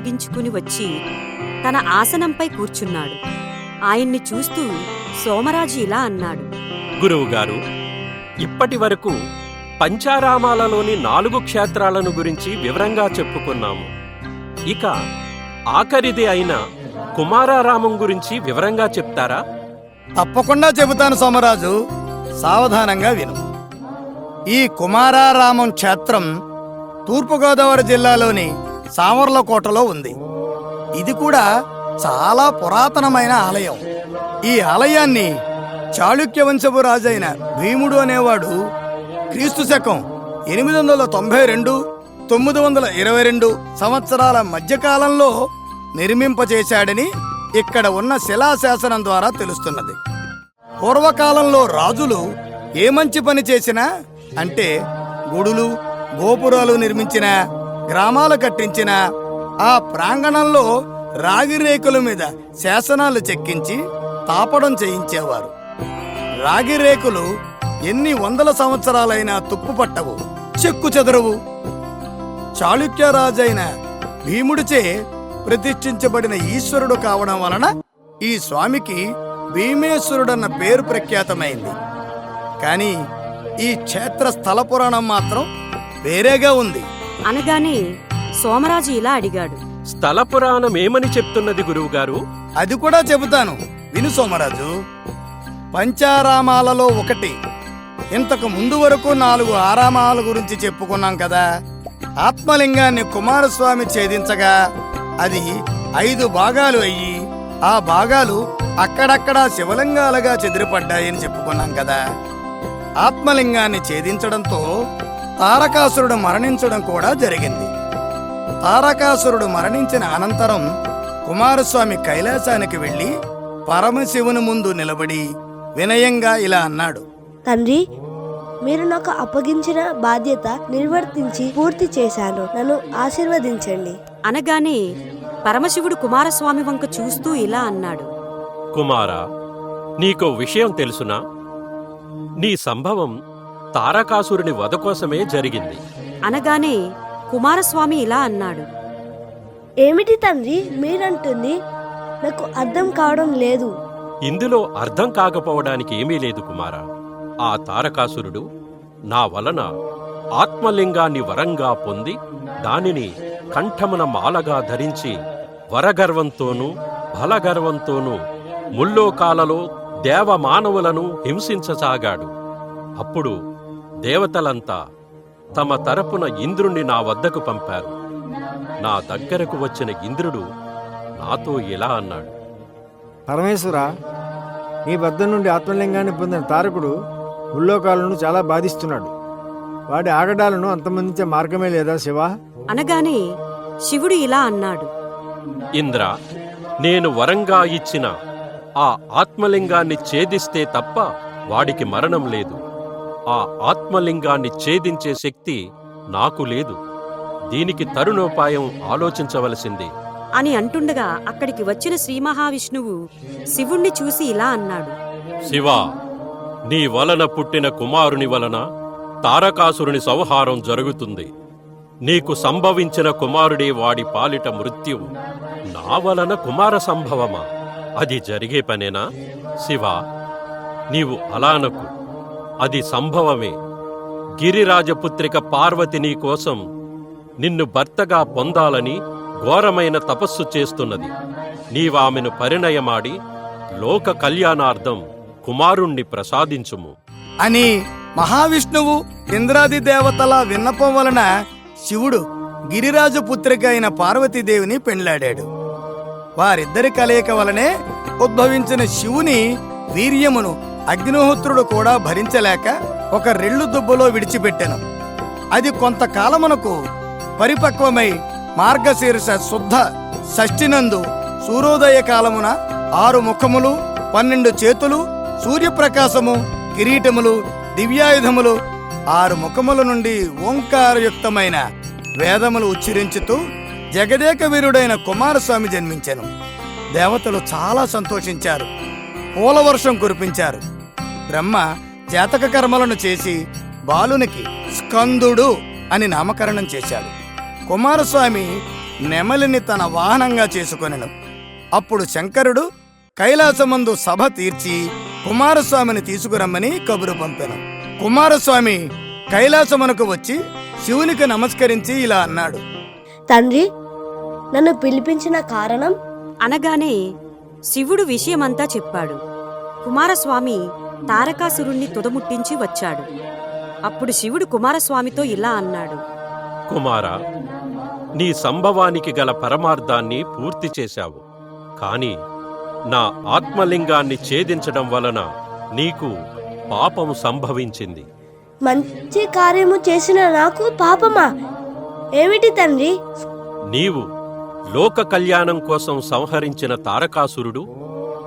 ముగించుకుని వచ్చి తన ఆసనంపై కూర్చున్నాడు. ఆయన్ని చూస్తూ సోమరాజు ఇలా అన్నాడు. గురువుగారు ఇప్పటి వరకు పంచారామాలలోని నాలుగు క్షేత్రాలను గురించి వివరంగా చెప్పుకున్నాము. ఇక ఆఖరిది అయిన కుమారారామం గురించి వివరంగా చెప్తారా? తప్పకుండా చెబుతాను సోమరాజు. సావధానంగా విను. ఈ కుమారారామం క్షేత్రం తూర్పుగోదావరి జిల్లాలోని సామర్లకోటలో ఉంది. ఇది కూడా చాలా పురాతనమైన ఆలయం. ఈ ఆలయాన్ని చాళుక్య వంశపు రాజైన భీముడు అనేవాడు క్రీస్తు శకం ఎనిమిది వందల తొంభై రెండు తొమ్మిది వందల ఇరవై రెండు సంవత్సరాల మధ్యకాలంలో నిర్మింపచేశాడని ఇక్కడ ఉన్న శిలాశాసనం ద్వారా తెలుస్తున్నది. పూర్వకాలంలో రాజులు ఏ మంచి పని చేసినా అంటే గుడులు గోపురాలు నిర్మించిన గ్రామాలు కట్టించిన ఆ ప్రాంగణంలో రాగి రేకుల మీద శాసనాలు చెక్కించి తాపడం చేయించేవారు. రాగి రేకులు ఎన్ని వందల సంవత్సరాలైనా తుప్పుపట్టవు చెక్కు చెదరవు. చాళుక్య రాజైన భీముడిచే ప్రతిష్ఠించబడిన ఈశ్వరుడు కావడం వలన ఈ స్వామికి భీమేశ్వరుడన్న పేరు ప్రఖ్యాతమైంది. కానీ ఈ క్షేత్ర స్థల పురాణం మాత్రం వేరేగా ఉంది. అనగానే సోమరాజు ఇలా అడిగాడు. స్థల పురాణం ఏమని చెప్తున్నది గురువుగారు? అది కూడా చెబుతాను. విను సోమరాజు. పంచారామాలలో ఒకటి. ఇంతకు ముందు వరకు నాలుగు ఆరామాల గురించి చెప్పుకున్నాం కదా. ఆత్మలింగాన్ని కుమారస్వామి ఛేదించగా అది ఐదు భాగాలు అయ్యి ఆ భాగాలు అక్కడక్కడా శివలింగాలుగా చెదిరిపడ్డాయని చెప్పుకున్నాం కదా. ఆత్మలింగాన్ని ఛేదించడంతో తారకాసురుడు మరణించడం కూడా జరిగింది. తారకాసురుడు మరణించిన అనంతరం కుమారస్వామి కైలాసానికి వెళ్ళి పరమశివుని ముందు నిలబడి వినయంగా ఇలా అన్నాడు. తండ్రి మీరు నాకు అప్పగించిన బాధ్యత నిర్వర్తించి పూర్తి చేశాను. నన్ను ఆశీర్వదించండి. అనగానే పరమశివుడు కుమారస్వామి వంక చూస్తూ ఇలా అన్నాడు. కుమారా నీకో విషయం తెలుసునా? నీ సంభవం తారకాసురుని వధ కోసమే జరిగింది. అనగానే కుమారస్వామి ఇలా అన్నాడు. ఏమిటి తండ్రి మీరంటుంది? నాకు అర్థం కావడం లేదు. ఇందులో అర్థం కాకపోవడానికి ఏమీ లేదు కుమారా. ఆ తారకాసురుడు నా వలన ఆత్మలింగాన్ని వరంగా పొంది దానిని కంఠమున మాలగా ధరించి వరగర్వంతోనూ బలగర్వంతోనూ ముల్లోకాలలో దేవమానవులను హింసించసాగాడు. అప్పుడు దేవతలంతా తమ తరపున ఇంద్రుణ్ణి నా వద్దకు పంపారు. నా దగ్గరకు వచ్చిన ఇంద్రుడు నాతో ఇలా అన్నాడు. పరమేశ్వర నీ వద్ద నుండి ఆత్మలింగాన్ని పొందిన తారకుడు ముల్లోకాలను చాలా బాధిస్తున్నాడు. వాడి ఆగడాలను అంతమందించే మార్గమే లేదా శివ? అనగానే శివుడు ఇలా అన్నాడు. ఇంద్ర నేను వరంగా ఇచ్చిన ఆ ఆత్మలింగాన్ని ఛేదిస్తే తప్ప వాడికి మరణం లేదు. ఆ ఆత్మలింగాన్ని ఛేదించే శక్తి నాకు లేదు. దీనికి తరుణోపాయం ఆలోచించవలసింది. అని అంటుండగా అక్కడికి వచ్చిన శ్రీ మహావిష్ణువు శివుణ్ణి చూసి ఇలా అన్నాడు. శివా నీ వలన పుట్టిన కుమారుని వలన తారకాసురుని సంహారం జరుగుతుంది. నీకు సంభవించిన కుమారుడే వాడి పాలిట మృత్యువు. నా వలన కుమార సంభవమా? అది జరిగే పనేనా? శివా నీవు అలానకు అది సంభవమే. గిరిరాజపుత్రిక పార్వతి నీ కోసం నిన్ను భర్తగా పొందాలని ఘోరమైన తపస్సు చేస్తున్నది. నీవామెను పరిణయమాడి లోక కళ్యాణార్థం కుమారుణ్ణి ప్రసాదించుము. అని మహావిష్ణువు ఇంద్రాది దేవతల విన్నపం వలన శివుడు గిరిరాజు పుత్రిక అయిన పార్వతీదేవిని పెండ్లాడాడు. వారిద్దరి కలయిక వలనే ఉద్భవించిన శివుని వీర్యమును అగ్నిహోత్రుడు కూడా భరించలేక ఒక రెళ్ళు దుబ్బలో విడిచిపెట్టెను. అది కొంతకాలమునకు పరిపక్వమై మార్గశీర్ష శుద్ధ షష్ఠినందు సూర్యోదయ కాలమున ఆరు ముఖములు పన్నెండు చేతులు సూర్యప్రకాశము కిరీటములు దివ్యాయుధములు ఆరు ముఖముల నుండి ఓంకారయుక్తమైన వేదములు ఉచ్చరించుతూ జగదేక వీరుడైన కుమారస్వామి జన్మించెను. దేవతలు చాలా సంతోషించారు. పూలవర్షం కురిపించారు. బ్రహ్మ జాతక కర్మలను చేసి బాలునికి స్కందుడు అని నామకరణం చేశాడు. కుమారస్వామి నెమలిని తన వాహనంగా చేసుకొనెను. అప్పుడు శంకరుడు కైలాసమందు సభ తీర్చి కుమారస్వామిని తీసుకురమ్మని కబురు పంపెను. కుమారస్వామి కైలాసమునకు వచ్చి శివునికి నమస్కరించి ఇలా అన్నాడు. తండ్రి నన్ను పిలిపించిన కారణం? అనగానే శివుడు విషయమంతా చెప్పాడు. కుమారస్వామి తారకాసురుణ్ణి తుదముట్టించి వచ్చాడు. అప్పుడు శివుడు కుమారస్వామితో ఇలా అన్నాడు. కుమారా నీ సంభవానికి గల పరమార్థాన్ని పూర్తి చేశావు. కాని నా ఆత్మలింగాన్ని ఛేదించడం వలన నీకు పాపము సంభవించింది. మంచి కార్యము చేసిన నాకు పాపమా? ఏమిటి తండ్రి? నీవు లోక కళ్యాణం కోసం సంహరించిన తారకాసురుడు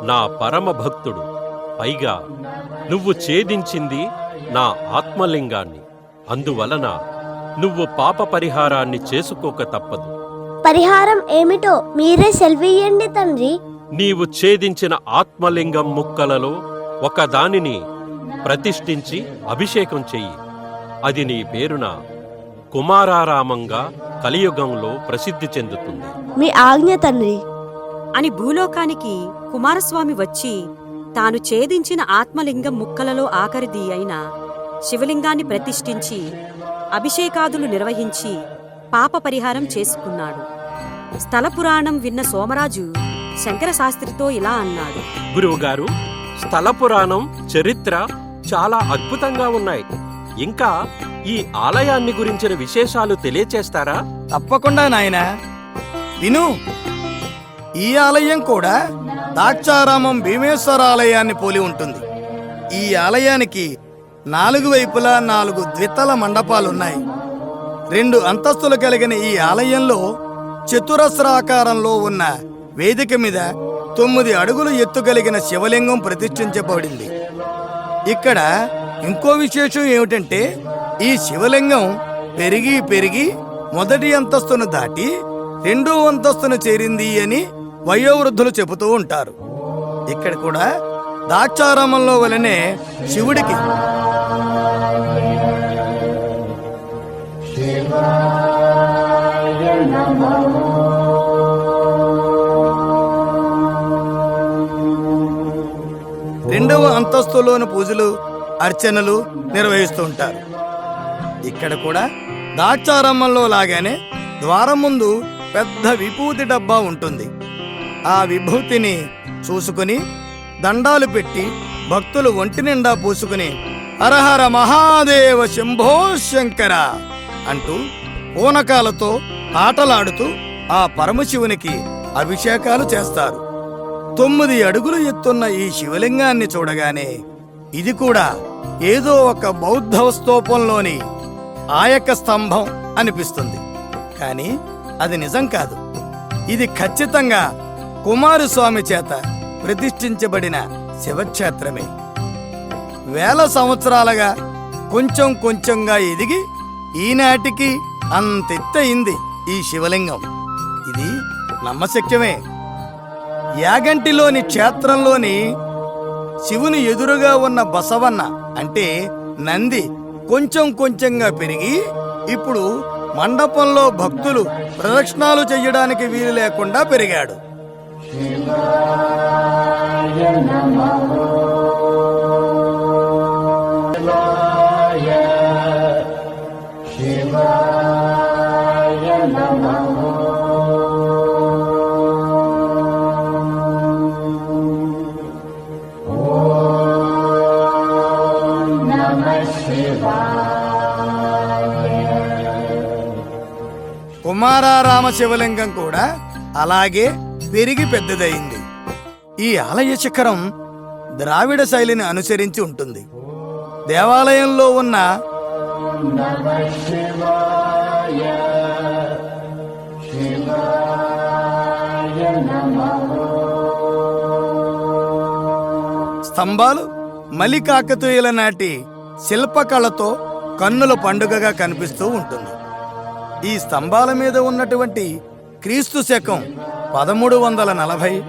నా పరమ భక్తుడు పైగా నువ్వు ఛేదించింది నా ఆత్మలింగాన్ని. అందువలన నువ్వు పాప పరిహారాన్ని చేసుకోక తప్పదు. పరిహారం ఏమిటో మీరే సెల్వియండి తండ్రి. నీవు ఛేదించిన ఆత్మలింగం ముక్కలలో ఒకదానిని ప్రతిష్ఠించి అభిషేకం చెయ్యి. అది నీ పేరున కుమారారామంగా కలియుగంలో ప్రసిద్ధి చెందుతుంది. మీ ఆజ్ఞ తండ్రి. అని భూలోకానికి కుమారస్వామి వచ్చి తాను ఛేదించిన ఆత్మలింగం ముక్కలలో ఆఖరిది అయిన శివలింగాన్ని ప్రతిష్ఠించి అభిషేకాదులు నిర్వహించి పాప పరిహారం చేసుకున్నాడు. స్థల పురాణం విన్న సోమరాజు శంకర శాస్త్రితో ఇలా అన్నాడు. గురువుగారు స్థల పురాణం చరిత్ర చాలా అద్భుతంగా ఉన్నాయి. ఇంకా ఈ ఆలయాన్ని గురించిన విశేషాలు తెలియచేస్తారా? తప్పకుండా నాయనా. విను ఈ ఆలయం కూడా దాక్షారామం భీమేశ్వర ఆలయాన్ని పోలి ఉంటుంది. ఈ ఆలయానికి నాలుగు వైపులా నాలుగు ద్వితల మండపాలున్నాయి. రెండు అంతస్తులు కలిగిన ఈ ఆలయంలో చతురస్రాకారంలో ఉన్న వేదిక మీద తొమ్మిది అడుగులు ఎత్తు కలిగిన శివలింగం ప్రతిష్ఠించబడింది. ఇక్కడ ఇంకో విశేషం ఏమిటంటే ఈ శివలింగం పెరిగి పెరిగి మొదటి అంతస్తును దాటి రెండో అంతస్తును చేరింది అని వయోవృద్ధులు చెబుతూ ఉంటారు. ఇక్కడ కూడా దాక్షారామంలో వలనే శివుడికి రెండవ అంతస్తులోని పూజలు అర్చనలు నిర్వహిస్తూ ఉంటారు. ఇక్కడ కూడా దాక్షారమ్మంలో లాగానే ద్వారం ముందు పెద్ద విభూతి డబ్బా ఉంటుంది. ఆ విభూతిని చూసుకుని దండాలు పెట్టి భక్తులు ఒంటి నిండా పూసుకుని హరహర మహాదేవ శంభో శంకర అంటూ పూనకాలతో ఆటలాడుతూ ఆ పరమశివునికి అభిషేకాలు చేస్తారు. తొమ్మిది అడుగులు ఎత్తున్న ఈ శివలింగాన్ని చూడగానే ఇది కూడా ఏదో ఒక బౌద్ధ స్తూపంలోని ఆయక స్తంభం అనిపిస్తుంది. కానీ అది నిజం కాదు. ఇది ఖచ్చితంగా కుమారస్వామి చేత ప్రతిష్ఠించబడిన శివక్షేత్రమే. వేల సంవత్సరాలుగా కొంచెం కొంచెంగా ఎదిగి ఈనాటికి అంతెత్తయింది ఈ శివలింగం. ఇది నమ్మశక్యమే. యాగంటిలోని క్షేత్రంలోని శివుని ఎదురుగా ఉన్న బసవన్న అంటే నంది కొంచెం కొంచెంగా పెరిగి ఇప్పుడు మండపంలో భక్తులు ప్రదక్షిణాలు చెయ్యడానికి వీలు లేకుండా పెరిగాడు. కుమారారామ శివలింగం కూడా అలాగే పెరిగి పెద్దదయింది. ఈ ఆలయ శిఖరం ద్రావిడ శైలిని అనుసరించి ఉంటుంది. దేవాలయంలో ఉన్న స్తంభాలు మలికాకతీయుల నాటి శిల్పకళతో కన్నుల పండుగగా కనిపిస్తూ ఉంటుంది. ఈ స్తంభాల మీద ఉన్నటువంటి క్రీస్తు శకం పదమూడు వందల నలభై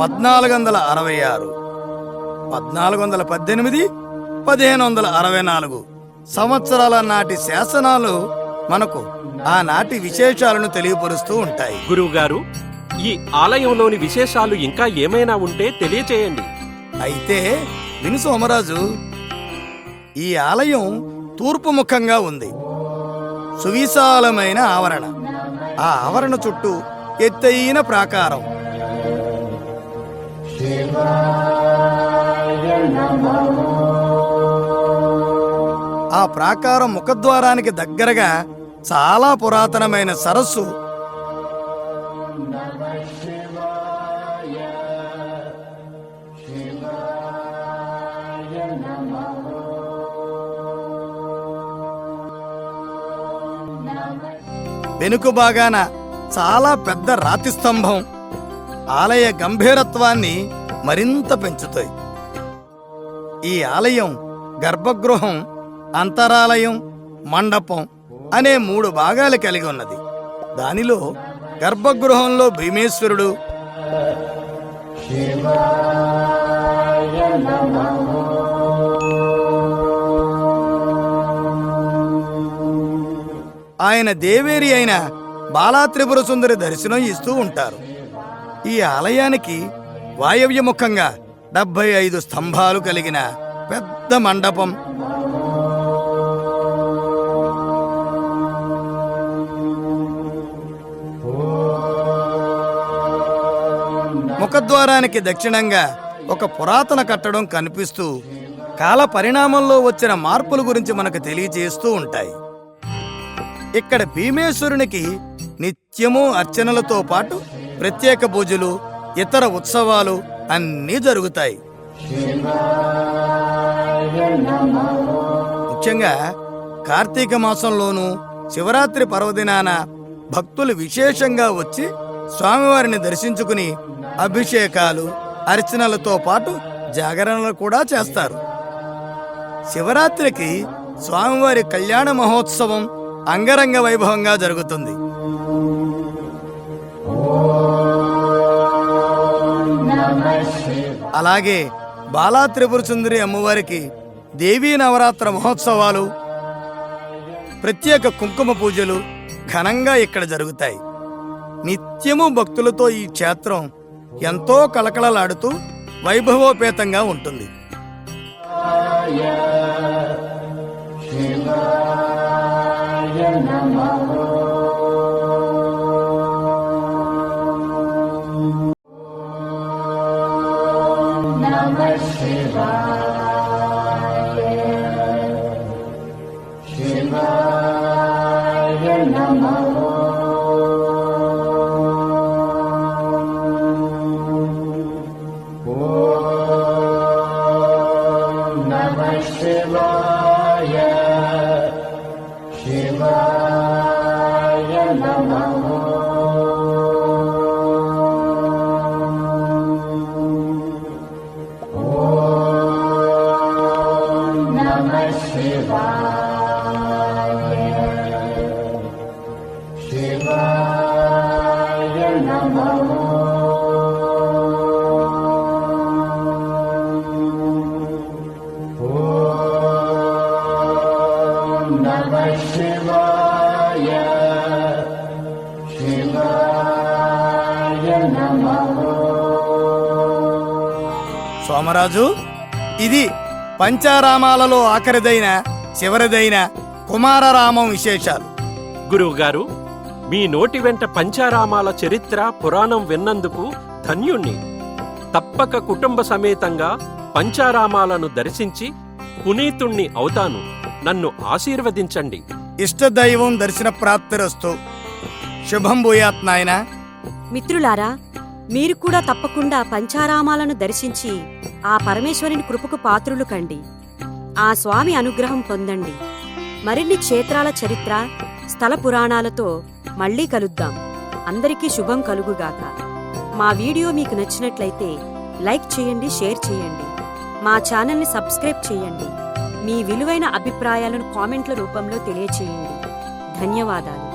పద్నాలుగు వందల అరవై ఆరు పద్నాలుగు వందల పద్దెనిమిది పదిహేను వందల అరవై నాలుగు సంవత్సరాల నాటి శాసనాలు మనకు ఆనాటి విశేషాలను తెలియపరుస్తూ ఉంటాయి. గురువుగారు ఈ ఆలయంలోని విశేషాలు ఇంకా ఏమైనా ఉంటే తెలియచేయండి. అయితే విను సోమరాజు ఈ ఆలయం తూర్పు ముఖంగా ఉంది. సువిశాలమైన ఆవరణ. ఆ ఆవరణ చుట్టూ ఎత్తైన ప్రాకారం. ఆ ప్రాకారం ముఖద్వారానికి దగ్గరగా చాలా పురాతనమైన సరస్సు. వెనుక భాగాన చాలా పెద్ద రాతి స్తంభం. ఆలయ గంభీరత్వాన్ని మరింత పెంచుతాయి. ఈ ఆలయం గర్భగృహం అంతరాలయం మండపం అనే మూడు భాగాలు కలిగి ఉన్నది. దానిలో గర్భగృహంలో భీమేశ్వరుడు ఆయన దేవేరి అయిన బాలా త్రిపుర సుందరి దర్శనం ఇస్తూ ఉంటారు. ఈ ఆలయానికి వాయవ్యముఖంగా డెబ్బై ఐదు స్తంభాలు కలిగిన పెద్ద మండపం. ముఖద్వారానికి దక్షిణంగా ఒక పురాతన కట్టడం కనిపిస్తూ కాల పరిణామంలో వచ్చిన మార్పుల గురించి మనకు తెలియజేస్తూ ఉంటాయి. ఇక్కడ భీమేశ్వరునికి నిత్యము అర్చనలతో పాటు ప్రత్యేక పూజలు ఇతర ఉత్సవాలు అన్నీ జరుగుతాయి. ముఖ్యంగా కార్తీక మాసంలోనూ శివరాత్రి పర్వదినాన భక్తులు విశేషంగా వచ్చి స్వామివారిని దర్శించుకుని అభిషేకాలు అర్చనలతో పాటు జాగరణలు కూడా చేస్తారు. శివరాత్రికి స్వామివారి కళ్యాణ మహోత్సవం అంగరంగ వైభవంగా జరుగుతుంది. అలాగే బాలా త్రిపుర సుందరి అమ్మవారికి దేవీ నవరాత్ర మహోత్సవాలు ప్రత్యేక కుంకుమ పూజలు ఘనంగా ఇక్కడ జరుగుతాయి. నిత్యము భక్తులతో ఈ క్షేత్రం ఎంతో కలకలలాడుతూ వైభవోపేతంగా ఉంటుంది. సోమరాజు ఇది పంచారామాలలో ఆఖరిదైన చివరిదైన కుమారరామం విశేషాలు. గురువుగారు మీ నోటి వెంట పంచారామాల చరిత్ర పురాణం విన్నందుకు ధన్యుణ్ణి. తప్పక కుటుంబ సమేతంగా పంచారామాలను దర్శించి పునీతుణ్ణి అవుతాను. నన్ను ఆశీర్వదించండి. ఇష్టదైవం దర్శన ప్రాప్తిరస్తు. శుభం భూయాత్ నాయనా. మిత్రులారా మీరు కూడా తప్పకుండా పంచారామాలను దర్శించి ఆ పరమేశ్వరుని కృపకు పాత్రులు కండి. ఆ స్వామి అనుగ్రహం పొందండి. మరిన్ని క్షేత్రాల చరిత్ర స్థల పురాణాలతో మళ్ళీ కలుద్దాం. అందరికీ శుభం కలుగుగాక. మా వీడియో మీకు నచ్చినట్లయితే లైక్ చేయండి షేర్ చేయండి. మా ఛానల్ని సబ్స్క్రైబ్ చేయండి. మీ విలువైన అభిప్రాయాలను కామెంట్ల రూపంలో తెలియచేయండి. ధన్యవాదాలు.